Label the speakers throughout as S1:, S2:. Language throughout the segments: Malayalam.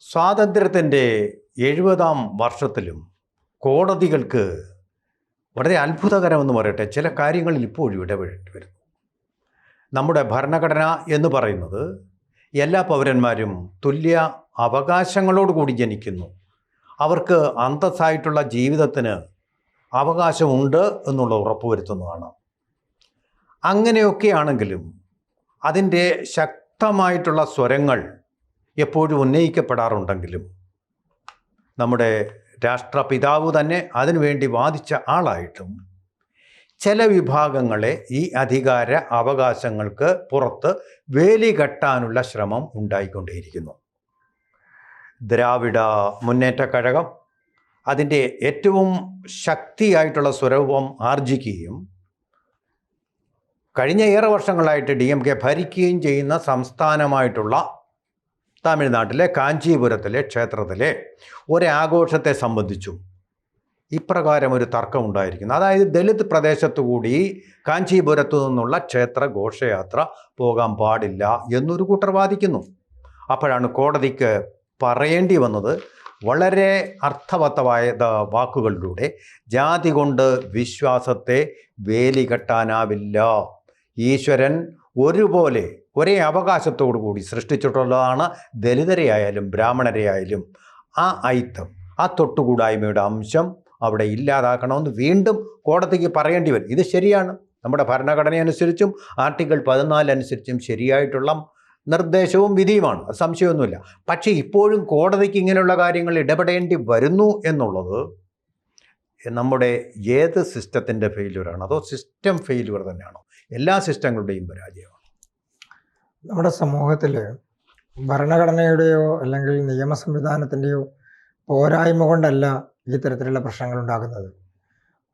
S1: സ്വാതന്ത്ര്യത്തിന്റെ എഴുപതാം വർഷത്തിലും കോടതികൾക്ക് വളരെ അത്ഭുതകരമെന്ന് പറയട്ടെ ചില കാര്യങ്ങളിൽ ഇപ്പോഴും ഇടപെടേണ്ടി വരുന്നു. നമ്മുടെ ഭരണഘടന എന്ന് പറയുന്നത് എല്ലാ പൗരന്മാരും തുല്യ അവകാശങ്ങളോടുകൂടി ജനിക്കുന്നു. അവർക്ക് അന്തസ്സായിട്ടുള്ള ജീവിതത്തിന് അവകാശമുണ്ട് എന്നുള്ള ഉറപ്പുവരുത്തുന്നതാണ് അങ്ങനെയൊക്കെയാണെങ്കിലും അതിന്റെ ശക്തമായിട്ടുള്ള സ്വരങ്ങൾ എപ്പോഴും ഉന്നയിക്കപ്പെടാറുണ്ടെങ്കിലും നമ്മുടെ രാഷ്ട്രപിതാവ് തന്നെ അതിനുവേണ്ടി വാദിച്ച ആളായിട്ടും ചില വിഭാഗങ്ങളെ ഈ അധികാര അവകാശങ്ങൾക്ക് പുറത്ത് വേലി കെട്ടാനുള്ള ശ്രമം ഉണ്ടായിക്കൊണ്ടേയിരിക്കുന്നു. ദ്രാവിഡ മുന്നേറ്റ കഴകം അതിന്റെ ഏറ്റവും ശക്തിയായിട്ടുള്ള സ്വരൂപം ആർജിക്കുകയും കഴിഞ്ഞ ഏറെ വർഷങ്ങളായിട്ട് ഡി എം കെ ഭരിക്കുകയും ചെയ്യുന്ന സംസ്ഥാനമായിട്ടുള്ള തമിഴ്നാട്ടിലെ കാഞ്ചീപുരത്തിലെ ക്ഷേത്രത്തിലെ ഒരാഘോഷത്തെ സംബന്ധിച്ചും ഇപ്രകാരം ഒരു തർക്കം ഉണ്ടായിരിക്കുന്നു അതായത് ദളിത് പ്രദേശത്തു കൂടി കാഞ്ചീപുരത്തു നിന്നുള്ള ക്ഷേത്ര ഘോഷയാത്ര പോകാൻ പാടില്ല എന്നൊരു കൂട്ടർ വാദിക്കുന്നു. അപ്പോഴാണ് കോടതിക്ക് പറയേണ്ടി വന്നത് വളരെ അർത്ഥവത്തമായ വാക്കുകളിലൂടെ ജാതി കൊണ്ട് വിശ്വാസത്തെ വേലി കെട്ടാനാവില്ല ഈശ്വരൻ ഒരുപോലെ ഒരേ അവകാശത്തോടു കൂടി സൃഷ്ടിച്ചിട്ടുള്ളതാണ് ദലിതരെയായാലും ബ്രാഹ്മണരെയായാലും ആ ഐത്തം ആ തൊട്ടുകൂടായ്മയുടെ അംശം അവിടെ ഇല്ലാതാക്കണമെന്ന് വീണ്ടും കോടതിക്ക് പറയേണ്ടി വരും. ഇത് ശരിയാണ്. നമ്മുടെ ഭരണഘടന അനുസരിച്ചും ആർട്ടിക്കിൾ പതിനാല് അനുസരിച്ചും ശരിയായിട്ടുള്ള നിർദ്ദേശവും വിധിയുമാണ്. അത് സംശയമൊന്നുമില്ല. പക്ഷേ ഇപ്പോഴും കോടതിക്ക് ഇങ്ങനെയുള്ള കാര്യങ്ങൾ ഇടപെടേണ്ടി വരുന്നു എന്നുള്ളത് നമ്മുടെ ഏത് സിസ്റ്റത്തിന്റെ ഫെയിലുവറാണ് അതോ സിസ്റ്റം ഫെയിലുവർ തന്നെയാണോ? എല്ലാ സിസ്റ്റങ്ങളുടെയും പരാജയമാണ്.
S2: നമ്മുടെ സമൂഹത്തിൽ ഭരണഘടനയുടെയോ അല്ലെങ്കിൽ നിയമ സംവിധാനത്തിന്റെയോ പോരായ്മ കൊണ്ടല്ല ഈ തരത്തിലുള്ള പ്രശ്നങ്ങൾ ഉണ്ടാകുന്നത്.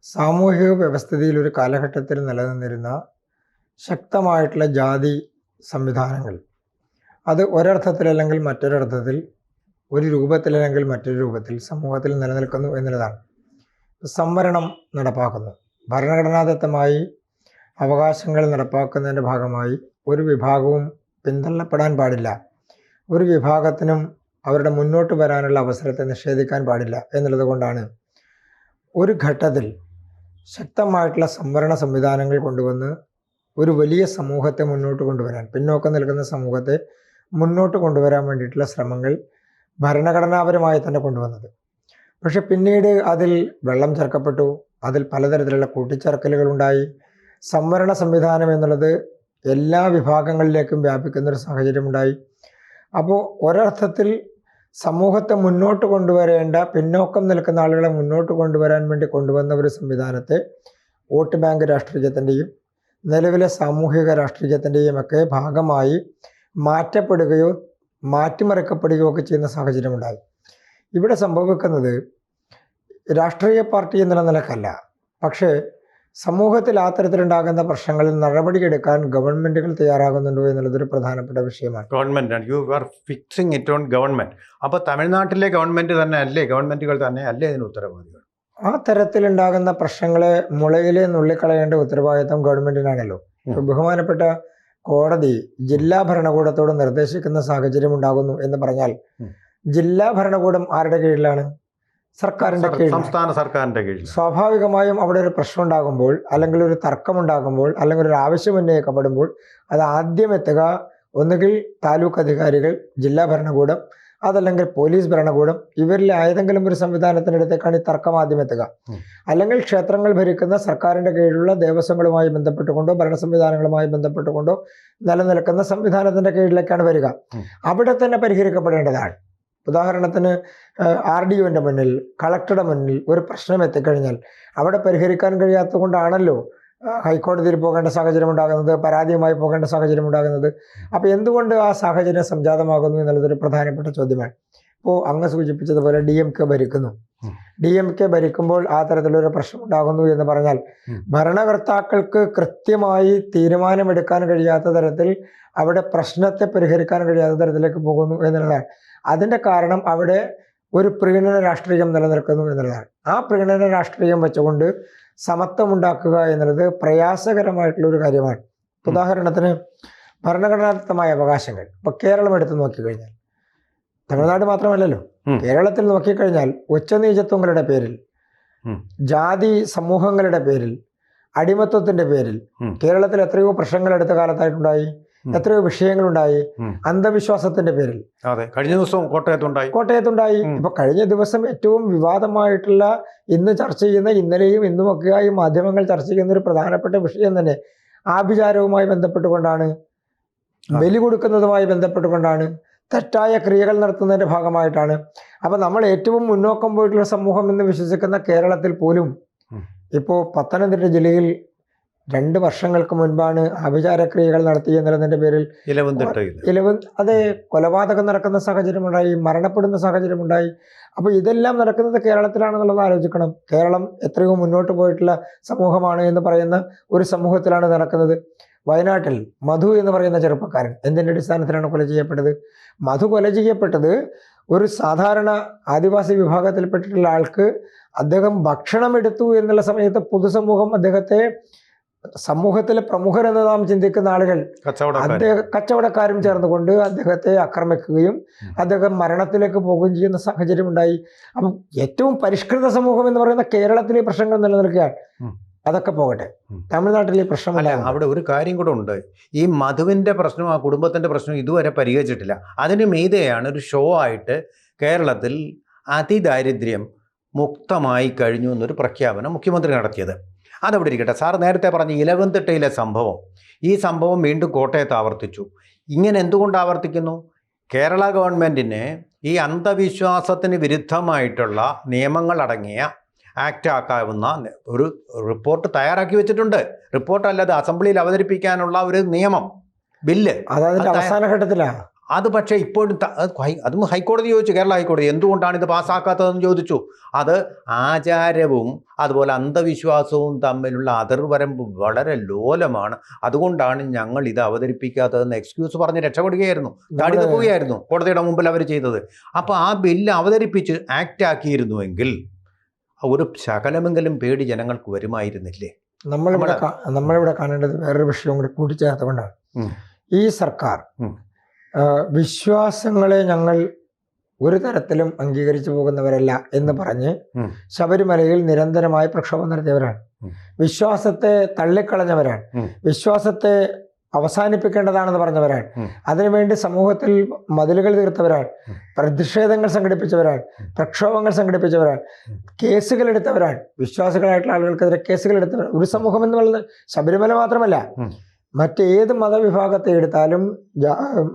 S2: സാമൂഹിക വ്യവസ്ഥിതിയിൽ ഒരു കാലഘട്ടത്തിൽ നിലനിന്നിരുന്ന ശക്തമായിട്ടുള്ള ജാതി സംവിധാനങ്ങൾ. അത് ഒരർത്ഥത്തിൽ അല്ലെങ്കിൽ മറ്റൊരർത്ഥത്തിൽ ഒരു രൂപത്തിൽ അല്ലെങ്കിൽ മറ്റൊരു രൂപത്തിൽ സമൂഹത്തിൽ നിലനിൽക്കുന്നു എന്നുള്ളതാണ്. സംവരണം നടപ്പാക്കുന്നു. ഭരണഘടനാദത്തമായി അവകാശങ്ങൾ നടപ്പാക്കുന്നതിന്റെ ഭാഗമായി ഒരു വിഭാഗവും പിന്തള്ളപ്പെടാൻ പാടില്ല. ഒരു വിഭാഗത്തിനും അവരുടെ മുന്നോട്ട് വരാനുള്ള അവസരത്തെ നിഷേധിക്കാൻ പാടില്ല എന്നുള്ളത് കൊണ്ടാണ്. ഒരു ഘട്ടത്തിൽ ശക്തമായിട്ടുള്ള സംവരണ സംവിധാനങ്ങൾ കൊണ്ടുവന്ന് ഒരു വലിയ സമൂഹത്തെ മുന്നോട്ട് കൊണ്ടുവരാൻ പിന്നോക്കം നിൽക്കുന്ന സമൂഹത്തെ മുന്നോട്ട് കൊണ്ടുവരാൻ വേണ്ടിയിട്ടുള്ള ശ്രമങ്ങൾ ഭരണഘടനാപരമായി തന്നെ കൊണ്ടുവന്നത്. പക്ഷെ പിന്നീട് അതിൽ വെള്ളം ചേർക്കപ്പെട്ടു അതിൽ പലതരത്തിലുള്ള കൂട്ടിച്ചേർക്കലുകൾ ഉണ്ടായി. സംവരണ സംവിധാനം എന്നുള്ളത് എല്ലാ വിഭാഗങ്ങളിലേക്കും വ്യാപിക്കുന്ന ഒരു സാഹചര്യമുണ്ടായി. അപ്പോൾ ഒരർത്ഥത്തിൽ സമൂഹത്തെ മുന്നോട്ട് കൊണ്ടുവരേണ്ട പിന്നോക്കം നിൽക്കുന്ന ആളുകളെ മുന്നോട്ട് കൊണ്ടുവരാൻ വേണ്ടി കൊണ്ടുവന്ന ഒരു സംവിധാനത്തെ വോട്ട് ബാങ്ക് രാഷ്ട്രീയത്തിന്റെയും നിലവിലെ സാമൂഹിക രാഷ്ട്രീയത്തിന്റെയും ഒക്കെ ഭാഗമായി മാറ്റപ്പെടുകയോ മാറ്റിമറിക്കപ്പെടുകയോ ഒക്കെ ചെയ്യുന്ന സാഹചര്യമുണ്ടായി. ഇവിടെ സംഭവിക്കുന്നത് രാഷ്ട്രീയ പാർട്ടി എന്നുള്ള നിലക്കല്ല. പക്ഷേ സമൂഹത്തിൽ അത്തരത്തിലുണ്ടാകുന്ന തരത്തിലുണ്ടാകുന്ന പ്രശ്നങ്ങളിൽ നടപടിയെടുക്കാൻ ഗവൺമെന്റുകൾ തയ്യാറാകുന്നുണ്ടോ എന്നുള്ളതൊരു പ്രധാനപ്പെട്ട വിഷയമാണ്.
S1: Government you are fixing it on government അപ്പോൾ തമിഴ്നാട്ടിലെ ഗവൺമെന്റ് തന്നെ അല്ലേ? ഗവൺമെന്റുകൾ തന്നെ അല്ലേ ഇതിന് ഉത്തരവാദികൾ?
S2: ആ തരത്തിലുണ്ടാകുന്ന പ്രശ്നങ്ങളെ മുളയിലെ നുള്ളിക്കളയേണ്ട ഉത്തരവാദിത്തം ഗവൺമെന്റിനാണല്ലോ. ബഹുമാനപ്പെട്ട കോടതി ജില്ലാ ഭരണകൂടത്തോട് നിർദ്ദേശിക്കുന്ന സാഹചര്യം ഉണ്ടാകുന്നു എന്ന് പറഞ്ഞാൽ ജില്ലാ ഭരണകൂടം ആരുടെ കീഴിലാണ്? സർക്കാരിന്റെ കീഴിൽ.
S1: സംസ്ഥാന സർക്കാരിന്റെ കീഴിൽ.
S2: സ്വാഭാവികമായും അവിടെ ഒരു പ്രശ്നം ഉണ്ടാകുമ്പോൾ അല്ലെങ്കിൽ ഒരു തർക്കം ഉണ്ടാകുമ്പോൾ അല്ലെങ്കിൽ ഒരു ആവശ്യം ഉന്നയിക്കപ്പെടുമ്പോൾ അത് ആദ്യം എത്തുക. ഒന്നുകിൽ താലൂക്ക് അധികാരികൾ ജില്ലാ ഭരണകൂടം അതല്ലെങ്കിൽ പോലീസ് ഭരണകൂടം ഇവരിൽ ഏതെങ്കിലും ഒരു സംവിധാനത്തിനടുത്തേക്കാണ് ഈ തർക്കം ആദ്യം എത്തുക. അല്ലെങ്കിൽ ക്ഷേത്രങ്ങൾ ഭരിക്കുന്ന സർക്കാരിന്റെ കീഴിലുള്ള ദേവസ്വങ്ങളുമായി ബന്ധപ്പെട്ടുകൊണ്ടോ ഭരണ സംവിധാനങ്ങളുമായി ബന്ധപ്പെട്ടുകൊണ്ടോ നിലനിൽക്കുന്ന സംവിധാനത്തിന്റെ കീഴിലേക്കാണ് വരിക. അവിടെ തന്നെ പരിഹരിക്കപ്പെടേണ്ടതാണ്. ഉദാഹരണത്തിന് ആർ ഡി ഒന്റെ മുന്നിൽ കളക്ടറുടെ മുന്നിൽ ഒരു പ്രശ്നം എത്തിക്കഴിഞ്ഞാൽ അവിടെ പരിഹരിക്കാൻ കഴിയാത്ത കൊണ്ടാണല്ലോ ഹൈക്കോടതിയിൽ പോകേണ്ട സാഹചര്യം ഉണ്ടാകുന്നത് പരാതിയുമായി പോകേണ്ട സാഹചര്യം ഉണ്ടാകുന്നത് അപ്പോൾ എന്തുകൊണ്ട് ആ സാഹചര്യം സംജാതമാകുന്നു എന്നുള്ളതൊരു പ്രധാനപ്പെട്ട ചോദ്യമാണ് ഇപ്പോൾ അങ്ങ് സൂചിപ്പിച്ചതുപോലെ ഡി എം കെ ഭരിക്കുന്നു. ഡി എം കെ ഭരിക്കുമ്പോൾ ആ തരത്തിലൊരു പ്രശ്നം ഉണ്ടാകുന്നു എന്ന് പറഞ്ഞാൽ. ഭരണകർത്താക്കൾക്ക് കൃത്യമായി തീരുമാനമെടുക്കാൻ കഴിയാത്ത തരത്തിൽ അവിടെ പ്രശ്നത്തെ പരിഹരിക്കാൻ കഴിയാത്ത തരത്തിലേക്ക് പോകുന്നു എന്നുള്ളതാണ് അതിന്റെ കാരണം അവിടെ ഒരു പ്രീണന രാഷ്ട്രീയം നിലനിൽക്കുന്നു എന്നുള്ളതാണ്. ആ പ്രീണന രാഷ്ട്രീയം വെച്ചുകൊണ്ട് സമത്വമുണ്ടാക്കുക എന്നുള്ളത് പ്രയാസകരമായിട്ടുള്ള ഒരു കാര്യമാണ്. ഉദാഹരണത്തിന് ഭരണഘടനാദത്തമായ അവകാശങ്ങൾ. ഇപ്പോൾ കേരളം എടുത്ത് നോക്കിക്കഴിഞ്ഞാൽ തമിഴ്നാട് മാത്രമല്ലല്ലോ. കേരളത്തിൽ നോക്കിക്കഴിഞ്ഞാൽ ഉച്ചനീചത്വങ്ങളുടെ പേരിൽ ജാതി സമൂഹങ്ങളുടെ പേരിൽ അടിമത്വത്തിന്റെ പേരിൽ കേരളത്തിൽ എത്രയോ പ്രശ്നങ്ങൾ അടുത്ത കാലത്തായിട്ടുണ്ടായി. എത്രയോ വിഷയങ്ങളുണ്ടായി. അന്ധവിശ്വാസത്തിന്റെ പേരിൽ.
S1: അതെ കഴിഞ്ഞ ദിവസം കോട്ടയത്തുണ്ടായി.
S2: കോട്ടയത്തുണ്ടായി. ഇപ്പൊ കഴിഞ്ഞ ദിവസം ഏറ്റവും വിവാദമായിട്ടുള്ള ഇന്ന് ചർച്ച ചെയ്യുന്ന ഇന്നലെയും ഇന്നുമൊക്കെയായി മാധ്യമങ്ങൾ ചർച്ച ചെയ്യുന്ന ഒരു പ്രധാനപ്പെട്ട വിഷയം തന്നെ ആഭിചാരവുമായി ബന്ധപ്പെട്ടുകൊണ്ടാണ്. ബലി കൊടുക്കുന്നതുമായി ബന്ധപ്പെട്ടുകൊണ്ടാണ് തെറ്റായ ക്രിയകൾ നടത്തുന്നതിന്റെ ഭാഗമായിട്ടാണ്. അപ്പൊ നമ്മൾ ഏറ്റവും മുന്നോക്കം പോയിട്ടുള്ള സമൂഹം എന്ന് വിശ്വസിക്കുന്ന കേരളത്തിൽ പോലും
S1: ഇപ്പോ
S2: ഇപ്പോൾ പത്തനംതിട്ട ജില്ലയിൽ രണ്ട് വർഷങ്ങൾക്ക് മുൻപാണ് ആഭിചാരക്രിയകൾ നടത്തി എന്നുള്ളതിന്റെ പേരിൽ ഇലവൻ അതെ കൊലപാതകം നടക്കുന്ന സാഹചര്യമുണ്ടായി മരണപ്പെടുന്ന സാഹചര്യമുണ്ടായി. അപ്പോൾ ഇതെല്ലാം നടക്കുന്നത് കേരളത്തിലാണെന്നുള്ളത് ആലോചിക്കണം. കേരളം എത്രയോ മുന്നോട്ട് പോയിട്ടുള്ള സമൂഹമാണ് എന്ന് പറയുന്ന ഒരു സമൂഹത്തിലാണ് നടക്കുന്നത്. വയനാട്ടിൽ മധു എന്ന് പറയുന്ന ചെറുപ്പക്കാരൻ എന്തിന്റെ അടിസ്ഥാനത്തിലാണ് കൊല ചെയ്യപ്പെട്ടത്? മധു കൊല ചെയ്യപ്പെട്ടത് ഒരു സാധാരണ ആദിവാസി വിഭാഗത്തിൽപ്പെട്ടിട്ടുള്ള ആൾക്ക് അദ്ദേഹം ഭക്ഷണം എടുത്തു എന്നുള്ള സമയത്ത് പൊതുസമൂഹം അദ്ദേഹത്തെ സമൂഹത്തിലെ പ്രമുഖരെന്ന് നാം ചിന്തിക്കുന്ന ആളുകൾ അദ്ദേഹം കച്ചവടക്കാരും ചേർന്നുകൊണ്ട് അദ്ദേഹത്തെ ആക്രമിക്കുകയും അദ്ദേഹം മരണത്തിലേക്ക് പോകുകയും ചെയ്യുന്ന സാഹചര്യം ഉണ്ടായി. അപ്പം ഏറ്റവും പരിഷ്കൃത സമൂഹം എന്ന് പറയുന്ന കേരളത്തിലെ പ്രശ്നങ്ങൾ നിലനിൽക്കുകയാണ്. അതൊക്കെ പോകട്ടെ. തമിഴ്നാട്ടിലെ പ്രശ്നമല്ല
S1: അവിടെ ഒരു കാര്യം കൂടെ ഉണ്ട്. ഈ മധുവിന്റെ പ്രശ്നവും ആ കുടുംബത്തിന്റെ പ്രശ്നവും ഇതുവരെ പരിഹരിച്ചിട്ടില്ല. അതിന് മീതെയാണ് ഒരു ഷോ ആയിട്ട് കേരളത്തിൽ അതിദാരിദ്ര്യം മുക്തമായി കഴിഞ്ഞു എന്നൊരു പ്രഖ്യാപനം മുഖ്യമന്ത്രി നടത്തിയത്. അതവിടെ ഇരിക്കട്ടെ. സാർ നേരത്തെ പറഞ്ഞ ഇലവൻതിട്ടയിലെ സംഭവം. ഈ സംഭവം വീണ്ടും കോട്ടയത്ത് ആവർത്തിച്ചു. ഇങ്ങനെ എന്തുകൊണ്ട് ആവർത്തിക്കുന്നു? കേരള ഗവൺമെന്റിന് ഈ അന്ധവിശ്വാസത്തിന് വിരുദ്ധമായിട്ടുള്ള നിയമങ്ങളടങ്ങിയ ആക്റ്റ് ആക്കാവുന്ന ഒരു റിപ്പോർട്ട് തയ്യാറാക്കി വെച്ചിട്ടുണ്ട്. റിപ്പോർട്ട് അല്ലാതെ അസംബ്ലിയിൽ അവതരിപ്പിക്കാനുള്ള ഒരു നിയമം. ബില്ല്.
S2: അതായത്
S1: അത്
S2: അവസാന ഘട്ടത്തിലാണ്
S1: അത് പക്ഷേ ഇപ്പോഴും അത് ഹൈക്കോടതി ചോദിച്ചു കേരള ഹൈക്കോടതി. എന്തുകൊണ്ടാണ് ഇത് പാസ്സാക്കാത്തതെന്ന് ചോദിച്ചു? അത് ആചാരവും അതുപോലെ അന്ധവിശ്വാസവും തമ്മിലുള്ള അതിർവരമ്പ് വളരെ ലോലമാണ്. അതുകൊണ്ടാണ് ഞങ്ങൾ ഇത് അവതരിപ്പിക്കാത്തതെന്ന് എക്സ്ക്യൂസ് പറഞ്ഞ് രക്ഷപ്പെടുകയായിരുന്നു. താടി തപ്പുകയായിരുന്നു കോടതിയുടെ മുമ്പിൽ അവർ ചെയ്തത്. അപ്പോൾ ആ ബില്ല് അവതരിപ്പിച്ച് ആക്ട് ആക്കിയിരുന്നുവെങ്കിൽ ഒരു ശകലമെങ്കിലും പേടി ജനങ്ങൾക്ക് വരുമായിരുന്നില്ലേ?
S2: നമ്മളിവിടെ നമ്മളിവിടെ കാണേണ്ടത് വേറൊരു വിഷയം കൂടി കൂട്ടിച്ചേർത്തുകൊണ്ടാണ്. ഈ സർക്കാർ വിശ്വാസങ്ങളെ ഞങ്ങൾ ഒരു തരത്തിലും അംഗീകരിച്ചു പോകുന്നവരല്ല എന്ന് പറഞ്ഞ്. ശബരിമലയിൽ നിരന്തരമായി പ്രക്ഷോഭം നടത്തിയവരാണ്. വിശ്വാസത്തെ തള്ളിക്കളഞ്ഞവരാണ്. വിശ്വാസത്തെ അവസാനിപ്പിക്കേണ്ടതാണെന്ന് പറഞ്ഞവരാണ്. അതിനുവേണ്ടി സമൂഹത്തിൽ മതിലുകൾ തീർത്തവരാണ്. പ്രതിഷേധങ്ങൾ സംഘടിപ്പിച്ചവരാണ്. പ്രക്ഷോഭങ്ങൾ സംഘടിപ്പിച്ചവരാണ്. കേസുകൾ എടുത്തവരാണ്. വിശ്വാസികളായിട്ടുള്ള ആളുകൾക്കെതിരെ കേസുകൾ എടുത്തവരാണ്. ഒരു സമൂഹം എന്ന് പറയുന്നത് ശബരിമല മാത്രമല്ല. മറ്റേത് മതവിഭാഗത്തെ എടുത്താലും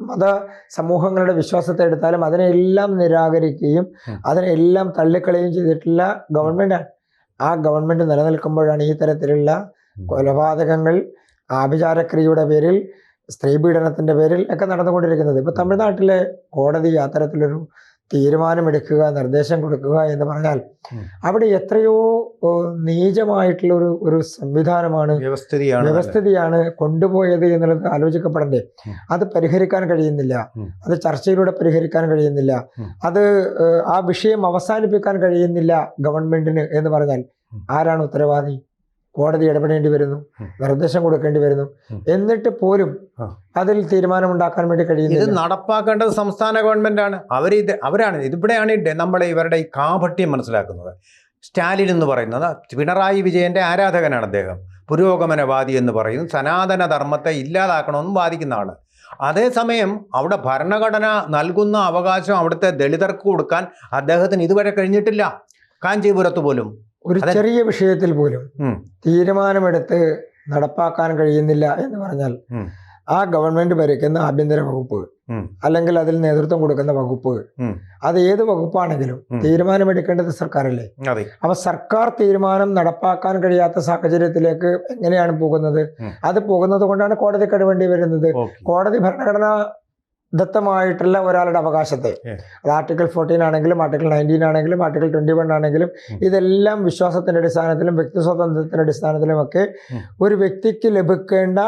S2: മത സമൂഹങ്ങളുടെ വിശ്വാസത്തെ എടുത്താലും അതിനെല്ലാം നിരാകരിക്കുകയും അതിനെല്ലാം തള്ളിക്കളയുകയും ചെയ്തിട്ടുള്ള ഗവൺമെന്റാണ് ആ ഗവൺമെന്റ് നിലനിൽക്കുമ്പോഴാണ് ഈ തരത്തിലുള്ള കൊലപാതകങ്ങൾ ആഭിചാരക്രിയയുടെ പേരിൽ സ്ത്രീ പീഡനത്തിന്റെ പേരിൽ ഒക്കെ നടന്നുകൊണ്ടിരിക്കുന്നത്. ഇപ്പോൾ തമിഴ്നാട്ടിലെ കോടതി അത്തരത്തിലൊരു തീരുമാനമെടുക്കുക നിർദ്ദേശം കൊടുക്കുക എന്ന് പറഞ്ഞാൽ അവിടെ എത്രയോ നീചമായിട്ടുള്ള ഒരു ഒരു സംവിധാനമാണ്
S1: വ്യവസ്ഥിതിയാണ്
S2: വ്യവസ്ഥിതിയാണ് കൊണ്ടുപോയത് എന്നുള്ളത് ആലോചിക്കപ്പെടണ്ടേ. അത് പരിഹരിക്കാൻ കഴിയുന്നില്ല. അത് ചർച്ചയിലൂടെ പരിഹരിക്കാൻ കഴിയുന്നില്ല. അത് ആ വിഷയം അവസാനിപ്പിക്കാൻ കഴിയുന്നില്ല ഗവൺമെന്റിന് എന്ന് പറഞ്ഞാൽ ആരാണ് ഉത്തരവാദി? കോടതി ഇടപെടേണ്ടി വരുന്നു. നിർദ്ദേശം കൊടുക്കേണ്ടി വരുന്നു. എന്നിട്ട് പോലും അതിൽ തീരുമാനമുണ്ടാക്കാൻ വേണ്ടി
S1: കഴിയുന്നു
S2: ഇത്
S1: നടപ്പാക്കേണ്ടത് സംസ്ഥാന ആണ് അവർ ഇത് അവരാണ്. ഇതിവിടെയാണ് നമ്മളെ ഇവരുടെ ഈ കാപട്യം മനസ്സിലാക്കുന്നത്. സ്റ്റാലിൻ എന്ന് പറയുന്നത് പിണറായി വിജയന്റെ ആരാധകനാണ് അദ്ദേഹം. പുരോഗമനവാദി എന്ന് പറയും സനാതന ധർമ്മത്തെ ഇല്ലാതാക്കണമെന്നും വാദിക്കുന്ന ആൾ അതേസമയം അവിടെ ഭരണഘടന നൽകുന്ന അവകാശം അവിടുത്തെ ദളിതർക്ക് കൊടുക്കാൻ അദ്ദേഹത്തിന് ഇതുവരെ കഴിഞ്ഞിട്ടില്ല. കാഞ്ചീപുരത്ത് പോലും.
S2: ഒരു ചെറിയ വിഷയത്തിൽ പോലും തീരുമാനമെടുത്ത് നടപ്പാക്കാൻ കഴിയുന്നില്ല എന്ന് പറഞ്ഞാൽ ആ ഗവൺമെന്റ് ഭരിക്കുന്ന ആഭ്യന്തര വകുപ്പ് അല്ലെങ്കിൽ അതിൽ നേതൃത്വം കൊടുക്കുന്ന വകുപ്പ് അത് ഏത് വകുപ്പാണെങ്കിലും തീരുമാനമെടുക്കേണ്ടത് സർക്കാരല്ലേ? അപ്പൊ സർക്കാർ തീരുമാനം നടപ്പാക്കാൻ കഴിയാത്ത സാഹചര്യത്തിലേക്ക് എങ്ങനെയാണ് പോകുന്നത്? അത് പോകുന്നത് കൊണ്ടാണ് കോടതി കടുവേണ്ടി വരുന്നത്. കോടതി ഭരണഘടനാ ദത്തമായിട്ടുള്ള ഒരാളുടെ അവകാശത്തെ. അത് ആർട്ടിക്കിൾ ഫോർട്ടീൻ ആണെങ്കിലും ആർട്ടിക്കിൾ നയന്റീൻ ആണെങ്കിലും ആർട്ടിക്കിൾ ട്വന്റി വൺ ആണെങ്കിലും
S1: ഉം.
S2: ഇതെല്ലാം വിശ്വാസത്തിന്റെ അടിസ്ഥാനത്തിലും വ്യക്തി സ്വാതന്ത്ര്യത്തിന്റെ അടിസ്ഥാനത്തിലും ഒക്കെ ഒരു വ്യക്തിക്ക് ലഭിക്കേണ്ട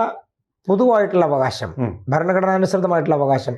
S2: പൊതുവായിട്ടുള്ള അവകാശം
S1: ഉം.
S2: ഭരണഘടനാനുസൃതമായിട്ടുള്ള അവകാശം.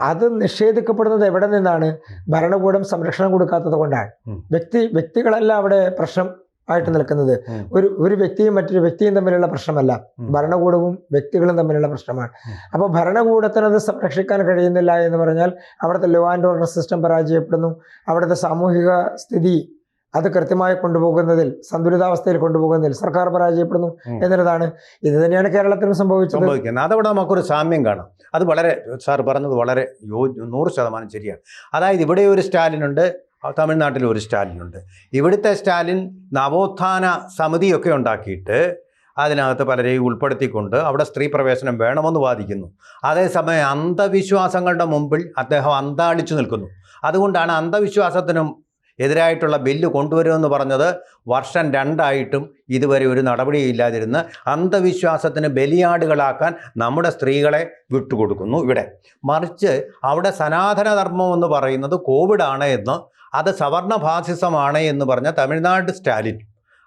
S2: അത് നിഷേധിക്കപ്പെടുന്നത് എവിടെ നിന്നാണ്? ഭരണകൂടം സംരക്ഷണം കൊടുക്കാത്തത് കൊണ്ടാണ്. വ്യക്തി വ്യക്തികളല്ല അവിടെ പ്രശ്നം. ആയിട്ട് നിൽക്കുന്നത്. ഒരു ഒരു വ്യക്തിയും മറ്റൊരു വ്യക്തിയും തമ്മിലുള്ള പ്രശ്നമല്ല. ഭരണകൂടവും വ്യക്തികളും തമ്മിലുള്ള പ്രശ്നമാണ്. അപ്പോൾ ഭരണകൂടത്തിന് അത് സംരക്ഷിക്കാൻ കഴിയുന്നില്ല എന്ന് പറഞ്ഞാൽ അവിടുത്തെ ലോ ആൻഡ് ഓർഡർ സിസ്റ്റം പരാജയപ്പെടുന്നു. അവിടുത്തെ സാമൂഹിക സ്ഥിതി അത് കൃത്യമായി കൊണ്ടുപോകുന്നതിൽ സന്തുലിതാവസ്ഥയിൽ കൊണ്ടുപോകുന്നതിൽ സർക്കാർ പരാജയപ്പെടുന്നു. എന്നുള്ളതാണ് ഇത് തന്നെയാണ് കേരളത്തിലും സംഭവിച്ചത്.
S1: സംഭവിക്കുന്നത്. അതവിടെ നമുക്കൊരു സാമ്യം കാണാം. അത് വളരെ സാർ പറഞ്ഞത് വളരെ യോ നൂറ് ശതമാനം ശരിയാണ്. അതായത് ഇവിടെ ഒരു സ്റ്റാലിനുണ്ട് തമിഴ്നാട്ടിൽ ഒരു സ്റ്റാലിനുണ്ട്. ഇവിടുത്തെ സ്റ്റാലിൻ നവോത്ഥാന സമിതിയൊക്കെ ഉണ്ടാക്കിയിട്ട് അതിനകത്ത് പലരെയും ഉൾപ്പെടുത്തിക്കൊണ്ട് അവിടെ സ്ത്രീ പ്രവേശനം വേണമെന്ന് വാദിക്കുന്നു. അതേസമയം അന്ധവിശ്വാസങ്ങളുടെ മുമ്പിൽ അദ്ദേഹം അന്താളിച്ചു നിൽക്കുന്നു. അതുകൊണ്ടാണ് അന്ധവിശ്വാസത്തിനും എതിരായിട്ടുള്ള ബില്ല് കൊണ്ടുവരുമെന്ന് പറഞ്ഞത് വർഷം രണ്ടായിട്ടും ഇതുവരെ ഒരു നടപടിയില്ലാതിരുന്ന് അന്ധവിശ്വാസത്തിന് ബലിയാടുകളാക്കാൻ നമ്മുടെ സ്ത്രീകളെ വിട്ടുകൊടുക്കുന്നു ഇവിടെ. മറിച്ച് അവിടെ സനാതനധർമ്മം എന്ന് പറയുന്നത് കോവിഡാണ് എന്ന് അത് സവർണ ഫാസിസമാണ് എന്ന് പറഞ്ഞ തമിഴ്നാട് സ്റ്റാലിൻ.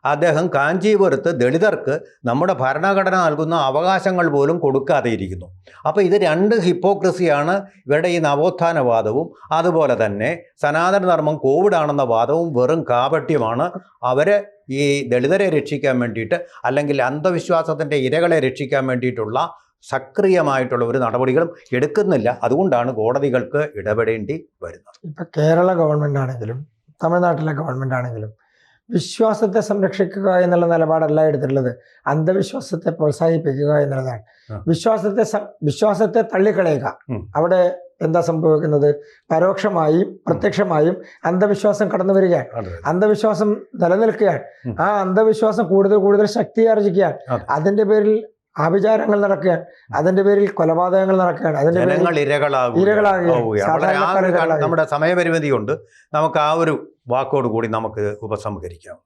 S1: അദ്ദേഹം കാഞ്ചീപുരത്ത് ദളിതർക്ക് നമ്മുടെ ഭരണഘടന നൽകുന്ന അവകാശങ്ങൾ പോലും കൊടുക്കാതെ ഇരിക്കുന്നു. അപ്പോൾ ഇത് രണ്ട് ഹിപ്പോക്രസിയാണ് ഇവരുടെ ഈ നവോത്ഥാനവാദവും. അതുപോലെ തന്നെ സനാതനധർമ്മം കോവിഡാണെന്ന വാദവും വെറും കാപട്യമാണ്. അവരെ ഈ ദളിതരെ രക്ഷിക്കാൻ വേണ്ടിയിട്ട് അല്ലെങ്കിൽ അന്ധവിശ്വാസത്തിന്റെ ഇരകളെ രക്ഷിക്കാൻ വേണ്ടിയിട്ടുള്ള സക്രിയമായിട്ടുള്ള ഒരു നടപടികളും എടുക്കുന്നില്ല. അതുകൊണ്ടാണ് കോടതികൾക്ക് ഇടപെടേണ്ടി വരുന്നത്.
S2: ഇപ്പൊ കേരള ഗവൺമെന്റ് ആണെങ്കിലും തമിഴ്നാട്ടിലെ ഗവൺമെന്റ് ആണെങ്കിലും വിശ്വാസത്തെ സംരക്ഷിക്കുക എന്നുള്ള നിലപാടല്ല എടുത്തിട്ടുള്ളത്. അന്ധവിശ്വാസത്തെ പ്രോത്സാഹിപ്പിക്കുക എന്നുള്ളതാണ്. വിശ്വാസത്തെ വിശ്വാസത്തെ തള്ളിക്കളയുക. അവിടെ എന്താ സംഭവിക്കുന്നത്? പരോക്ഷമായും പ്രത്യക്ഷമായും അന്ധവിശ്വാസം കടന്നു വരികയാണ്. അന്ധവിശ്വാസം നിലനിൽക്കുകയാണ്. ആ അന്ധവിശ്വാസം കൂടുതൽ കൂടുതൽ ശക്തി ആർജിക്കുകയാണ് അതിന്റെ പേരിൽ ആഭിചാരങ്ങൾ നടക്കുകയാണ് അതിന്റെ പേരിൽ കൊലപാതകങ്ങൾ നടക്കുകയാണ്. അതിന്റെ
S1: ജനങ്ങൾ
S2: ഇരകളാകുകയാണ്. ഇരകളാകുകയാണ്.
S1: നമ്മുടെ സമയപരിമിതി കൊണ്ട് നമുക്ക് ആ ഒരു വാക്കോട് കൂടി നമുക്ക് ഉപസംഹരിക്കാം.